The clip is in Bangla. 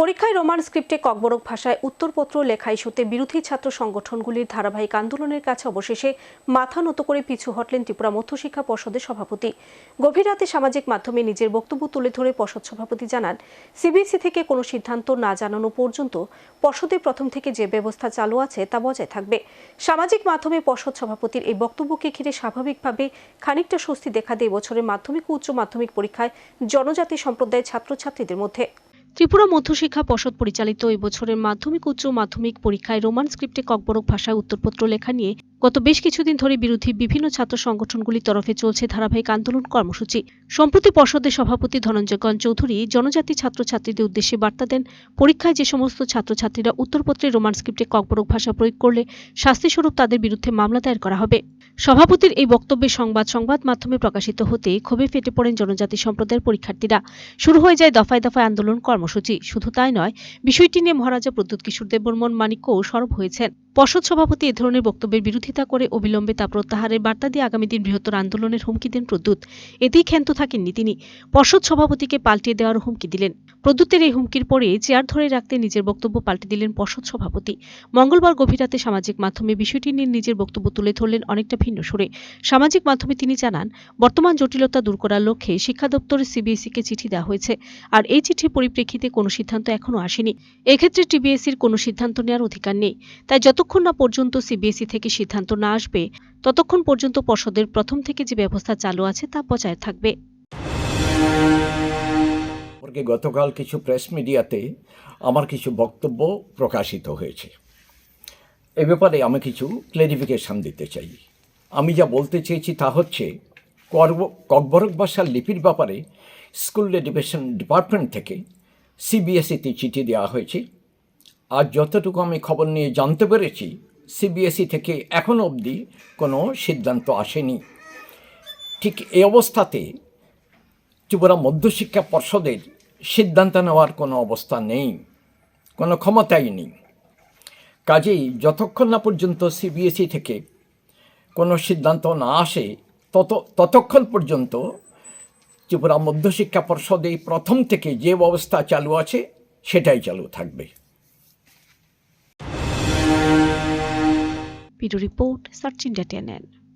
পরীক্ষায় রোমান স্ক্রিপ্টে ককবরক ভাষায় উত্তরপত্র লেখা ইস্যুতে বিরোধী ছাত্র সংগঠনগুলির ধারাবাহিক আন্দোলনের কাছে অবশেষে মাথা নত করে পিছু হটলেন ত্রিপুরা মধ্যশিক্ষা পর্ষদের সভাপতি। গভীর রাতে সামাজিক মাধ্যমে নিজের বক্তব্য তুলে ধরে পর্ষদ সভাপতি জানান, সিবিএসই থেকে কোনো সিদ্ধান্ত না জানানো পর্যন্ত পর্ষদের প্রথম থেকে যে ব্যবস্থা চালু আছে তা বজায় থাকবে। সামাজিক মাধ্যমে পর্ষদ সভাপতির এই বক্তব্যকে ঘিরে স্বাভাবিকভাবে খানিকটা স্বস্তি দেখা দেয় বছরের মাধ্যমিক ও উচ্চ মাধ্যমিক পরীক্ষায় জনজাতি সম্প্রদায়ের ছাত্রছাত্রীদের মধ্যে। ত্রিপুরা মধ্যশিক্ষা পর্ষদ পরিচালিত এই বছরের মাধ্যমিক, উচ্চ মাধ্যমিক পরীক্ষায় রোমান স্ক্রিপ্টে ককবরক ভাষায় উত্তরপত্র লেখা নিয়ে গত বেশ কিছুদিন ধরে বিরোধী বিভিন্ন ছাত্র সংগঠনগুলির তরফে চলছে ধারাবাহিক আন্দোলন কর্মসূচি। সম্প্রতি পর্ষদের সভাপতি ধনঞ্জয় গণ চৌধুরী জনজাতি ছাত্রছাত্রীদের উদ্দেশ্যে বার্তা দেন, পরীক্ষায় যে সমস্ত ছাত্রছাত্রীরা উত্তরপত্রে রোমান স্ক্রিপ্টে ককবরক ভাষা প্রয়োগ করলে শাস্তিস্বরূপ তাদের বিরুদ্ধে মামলা দায়ের করা হবে। সভাপতির এই বক্তব্যে সংবাদ সংবাদ মাধ্যমে প্রকাশিত হতে ক্ষোভে ফেটে পড়েন জনজাতি সম্প্রদায়ের পরীক্ষার্থীরা। শুরু হয়ে যায় দফায় দফায় আন্দোলন কর্মসূচি। শুধু তাই নয় বিষয়টি নিয়ে মহারাজা প্রদ্যুৎ কিশোর দেববর্মন মানিক্যও সরব হয়েছেন। পর্ষদ সভাপতি এ ধরনের বক্তব্যের বিরোধিতা করে অবিলম্বে তা প্রত্যাহারের বার্তা দিয়ে আগামী দিন বৃহত্তর আন্দোলনের হুমকি দেন প্রদ্যুৎ। এতেই ক্ষান্ত থাকেননি তিনি। পর্ষদ সভাপতিকে পাল্টিয়ে দেওয়ার হুমকি দিলেন। প্রদ্যুতের এই হুমকির পরে চেয়ার ধরে রাখতে নিজের বক্তব্য পাল্টে দিলেন পর্ষদ সভাপতি। মঙ্গলবার গভীর রাতে সামাজিক মাধ্যমে বিষয়টি নিয়ে নিজের বক্তব্য তুলে ধরলেন অনেকটা ভিন্ন সুরে। সামাজিক মাধ্যমে তিনি জানান, বর্তমান জটিলতা দূর করার লক্ষ্যে শিক্ষা দপ্তর সিবিএসইকে চিঠি দেওয়া হয়েছে আর এই চিঠির পরিপ্রেক্ষিতে কোনো সিদ্ধান্ত এখনও আসেনি। এক্ষেত্রে টিবিএসসির কোনো সিদ্ধান্ত নেওয়ার অধিকার নেই। তাই যতক্ষণ না পর্যন্ত সিবিএসই থেকে সিদ্ধান্ত না আসবে, ততক্ষণ পর্যন্ত পর্ষদের প্রথম থেকে যে ব্যবস্থা চালু আছে তা বজায় থাকবে। গতকাল কিছু প্রেস মিডিয়াতে আমার কিছু বক্তব্য প্রকাশিত হয়েছে। এ ব্যাপারে আমি কিছু ক্লেরিফিকেশন দিতে চাই। আমি যা বলতে চেয়েছি তা হচ্ছে ককবরক ভাষার লিপির ব্যাপারে স্কুল এডুকেশন ডিপার্টমেন্ট থেকে সিবিএসইতে চিঠি দেওয়া হয়েছে। আর যতটুকু আমি খবর নিয়ে জানতে পেরেছি, সিবিএসই থেকে এখনও অবধি কোনো সিদ্ধান্ত আসেনি। ঠিক এই অবস্থাতে ত্রিপুরা মধ্যশিক্ষা পর্ষদের সিদ্ধান্ত নেওয়ার কোনো অবস্থা নেই, কোনো ক্ষমতাই নেই। কাজেই যতক্ষণ না পর্যন্ত সিবিএসই থেকে কোনো সিদ্ধান্ত না আসে, তত, ততক্ষণ পর্যন্ত ত্রিপুরা মধ্যশিক্ষা পর্ষদে প্রথম থেকে যে ব্যবস্থা চালু আছে, সেটাই চালু থাকবে। video report, in Datianen.